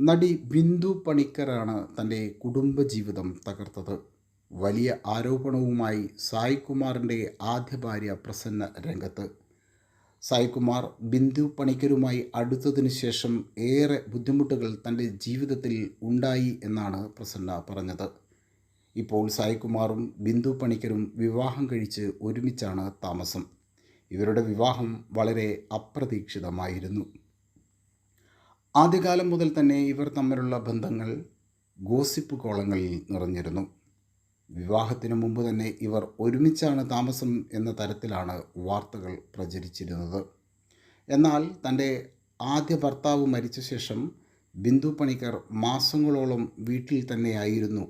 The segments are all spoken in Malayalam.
നടി ബിന്ദു പണിക്കറാണ് തന്റെ കുടുംബജീവിതം തകർത്തത്. വലിയ ആരോപണവുമായി സായികുമാറിന്റെ ആദ്യ ഭാര്യ പ്രസന്ന രംഗത്ത്. സായികുമാർ ബിന്ദു പണിക്കരുമായി അടുത്തതിന് ശേഷം ഏറെ ബുദ്ധിമുട്ടുകൾ തന്റെ ജീവിതത്തിൽ ഉണ്ടായി എന്നാണ് പ്രസന്ന പറഞ്ഞത്. ഇപ്പോൾ സായികുമാറും ബിന്ദു പണിക്കരും വിവാഹം കഴിച്ച് ഒരുമിച്ചാണ് താമസം. ഇവരുടെ വിവാഹം വളരെ അപ്രതീക്ഷിതമായിരുന്നു. ആദ്യകാലം മുതൽ തന്നെ ഇവർ തമ്മിലുള്ള ബന്ധങ്ങൾ ഗോസിപ്പ് കോളങ്ങളിൽ നിറഞ്ഞിരുന്നു. വിവാഹത്തിനു മുമ്പ് തന്നെ ഇവർ ഒരുമിച്ചാണ് താമസം എന്ന തരത്തിലാണ് വാർത്തകൾ പ്രചരിച്ചിരുന്നത്. എന്നാൽ തന്റെ ആദ്യ ഭർത്താവ് മരിച്ച ശേഷം ബിന്ദു പണിക്കർ മാസങ്ങളോളം വീട്ടിൽ തന്നെയായിരുന്നു.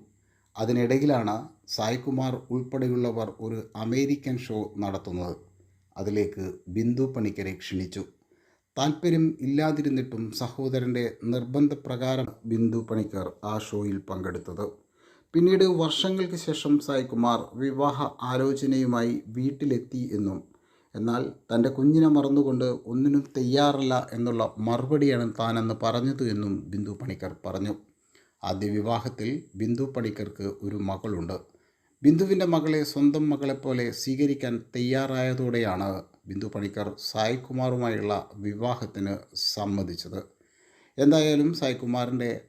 അതിനിടയിലാണ് സായ്കുമാർ ഉൾപ്പെടെയുള്ളവർ ഒരു അമേരിക്കൻ ഷോ നടത്തുന്നത്. അതിലേക്ക് ബിന്ദു പണിക്കരെ ക്ഷണിച്ചു. താല്പര്യം ഇല്ലാതിരുന്നിട്ടും സഹോദരന്റെ നിർബന്ധപ്രകാരം ബിന്ദു പണിക്കർ ആ ഷോയിൽ പങ്കെടുത്തത്. പിന്നീട് വർഷങ്ങൾക്ക് ശേഷം സായ്കുമാർ വിവാഹ ആലോചനയുമായി വീട്ടിലെത്തി എന്നും എന്നാൽ തന്റെ കുഞ്ഞിനെ മറന്നുകൊണ്ട് ഒന്നിനും തയ്യാറല്ല എന്നുള്ള മറുപടിയാണ് താനെന്ന് പറഞ്ഞത് എന്നും ബിന്ദു പണിക്കർ പറഞ്ഞു. ആദ്യ വിവാഹത്തിൽ ബിന്ദു പണിക്കർക്ക് ഒരു മകളുണ്ട്. ബിന്ദുവിന്റെ മകളെ സ്വന്തം മകളെപ്പോലെ സ്വീകരിക്കാൻ തയ്യാറായതോടെയാണ് ബിന്ദു പണിക്കർ സായ്കുമാറുമായുള്ള വിവാഹത്തിന് സമ്മതിച്ചത്. എന്തായാലും സായ്കുമാറിന്റെ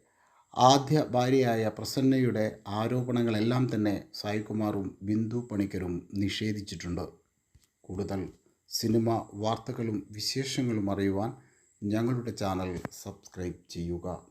ആദ്യ ഭാര്യയായ പ്രസന്നയുടെ ആരോപണങ്ങളെല്ലാം തന്നെ സായ്കുമാറും ബിന്ദു പണിക്കരും നിഷേധിച്ചിട്ടുണ്ട്. കൂടുതൽ സിനിമ വാർത്തകളും വിശേഷങ്ങളും അറിയുവാൻ ഞങ്ങളുടെ ചാനൽ സബ്സ്ക്രൈബ് ചെയ്യുക.